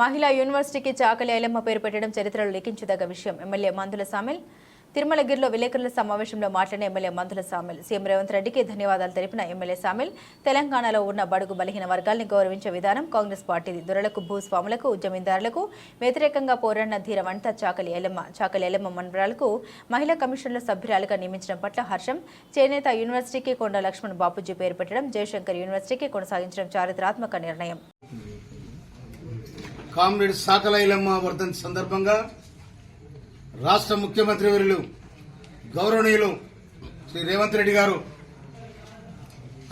మహిళా యూనివర్సిటీకి చాకలి ఐలమ్మ పేరు పెట్టడం చరిత్రలో లిఖించదగ్గ విషయం. ఎమ్మెల్యే మందుల సామిల్ తిరుమలగిరిలో విలేకరుల సమావేశంలో మాట్లాడిన ఎమ్మెల్యే మందుల సామిల్. సీఎం రేవంత్ రెడ్డికి ధన్యవాదాలు తెలిపిన ఎమ్మెల్యే సామిల్ తెలంగాణలో ఉన్న బడుగు బలహీన వర్గాల్ని గౌరవించే విధానం కాంగ్రెస్ పార్టీది. దొరలకు భూస్వాములకు జమీందారులకు వ్యతిరేకంగా పోరాడిన ధీర వంట చాకలి ఎల్లమ్మ చాకలి ఎల్లమ్మ మండరాలకు మహిళా కమిషన్ల సభ్యురాలుగా నియమించడం పట్ల హర్షం. చేనేత యూనివర్సిటీకి కొండ లక్ష్మణ్ బాపూజీ పేరు పెట్టడం జయశంకర్ యూనివర్సిటీకి కొనసాగించడం చారిత్రాత్మక నిర్ణయం. కామ్రేడ్ సాకలైలమ్మ వర్ధన్ సందర్భంగా రాష్ట్ర ముఖ్యమంత్రి వర్యులు గౌరవనీయులు శ్రీ రేవంత్ రెడ్డి గారు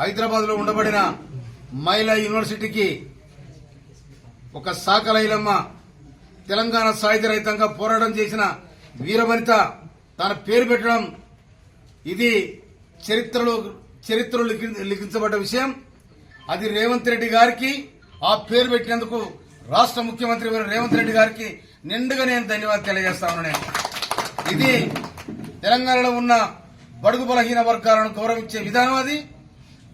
హైదరాబాద్లో ఉండబడిన మహిళా యూనివర్సిటీకి ఒక సాకలైలమ్మ తెలంగాణ సాయుధ రహితంగా పోరాటం చేసిన వీరవనిత తన పేరు పెట్టడం ఇది చరిత్రలో చరిత్రలో లిఖించబడ్డ విషయం. అది రేవంత్ రెడ్డి గారికి ఆ పేరు పెట్టినందుకు రాష్ట్ర ముఖ్యమంత్రి రేవంత్ రెడ్డి గారికి నిండుగా నేను ధన్యవాదాలు తెలియజేస్తా ఉన్నాను నేను. ఇది తెలంగాణలో ఉన్న బడుగు బలహీన వర్గాలను గౌరవించే విధానం అది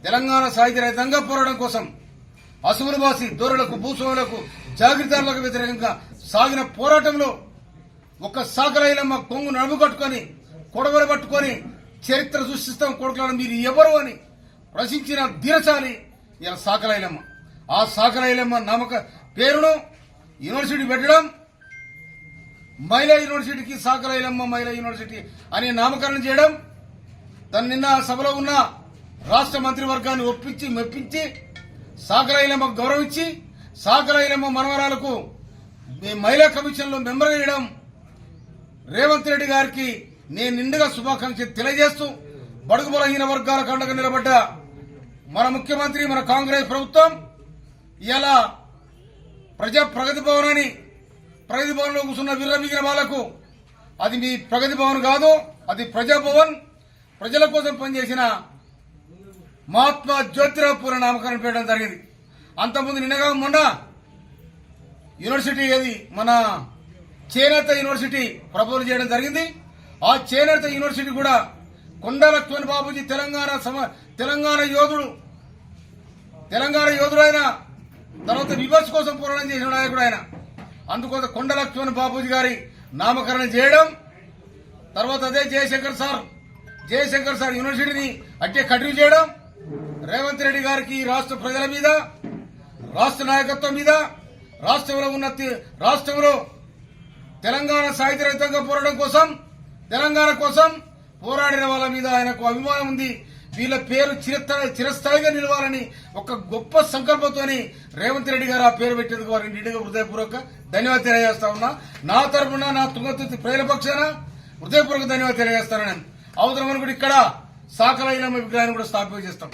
తెలంగాణ సాహిత్య రహితంగా పోరాటం కోసం అసువులు బాసి దూరలకు భూస్వాములకు జాగ్రత్తలకు వ్యతిరేకంగా సాగిన పోరాటంలో ఒక సాగరైలమ్మ కొంగు నడుము కట్టుకొని కొడవలు పట్టుకొని చరిత్ర సృష్టిస్తాం కొడుకులను మీరు ఎవరు అని ప్రశ్నించిన ధీరశాలి ఇలా సాకలైలమ్మ ఆ సాకలైలమ్మ నామక పేరును యూనివర్సిటీ పెట్టడం మహిళా యూనివర్సిటీకి సాకలైలమ్మ మహిళా యూనివర్సిటీ అని నామకరణం చేయడం తను నిన్న సభలో ఉన్న రాష్ట్ర మంత్రివర్గాన్ని ఒప్పించి మెప్పించి సాకలైలమ్మ గౌరవించి సాకలైలమ్మ మనవరాలకు మహిళా కమిషన్లో మెంబర్ చేయడం రేవంత్ రెడ్డి గారికి నేను నిండుగా శుభాకాంక్షలు తెలియజేస్తూ బడుగు బలహీన వర్గాల కండగా నిలబడ్డ మన ముఖ్యమంత్రి మన కాంగ్రెస్ ప్రభుత్వం ఇలా ప్రజా ప్రగతి భవన్ అని ప్రగతి భవన్లో కూర్చున్న విర్రమిగిన వాళ్ళకు అది మీ ప్రగతి భవన్ కాదు అది ప్రజాభవన్. ప్రజల కోసం పనిచేసిన మహాత్మా జ్యోతిరావు పూల నామకరణం పెట్టడం జరిగింది. అంతకుముందు నిన్నగా మొన్న యూనివర్సిటీ ఏది? మన చేనేత యూనివర్సిటీ ప్రపోజ్ చేయడం జరిగింది. ఆ చేనేత యూనివర్సిటీ కూడా కొండ లక్ష్మణ్ బాబుజీ తెలంగాణ సమ తెలంగాణ యోధుడు తెలంగాణ యోధుడు తర్వాత రివర్స్ కోసం పోరాటం చేసిన నాయకుడు ఆయన. అందుకోసం కొండ లక్ష్మణ్ బాబూజీ గారి నామకరణం చేయడం. తర్వాత అదే జయశంకర్ సార్ జయశంకర్ సార్ యూనివర్సిటీని అట్టే కంటిన్యూ చేయడం. రేవంత్ రెడ్డి గారికి రాష్ట్ర ప్రజల మీద రాష్ట్ర నాయకత్వం మీద రాష్ట్రంలో ఉన్న రాష్ట్రంలో తెలంగాణ సాహిత్య రహితంగా పోరాటం కోసం తెలంగాణ కోసం పోరాడిన వాళ్ళ మీద ఆయనకు అభిమానం ఉంది. వీళ్ళ పేరు చిరస్థాయి చిరస్థాయిగా నిలవాలని ఒక గొప్ప సంకల్పంతోని రేవంత్ రెడ్డి గారు ఆ పేరు పెట్టేందుకు వారిని నిండుగా హృదయపూర్వక ధన్యవాదాలు తెలియజేస్తా ఉన్నా నా తరపున నా తుంగతుర్తి ప్రజల పక్షాన హృదయపూర్వక ధన్యవాదాలు తెలియజేస్తాను నేను. అవసరం కూడా ఇక్కడ సాకలైన విగ్రహాన్ని కూడా స్థాపన చేస్తాం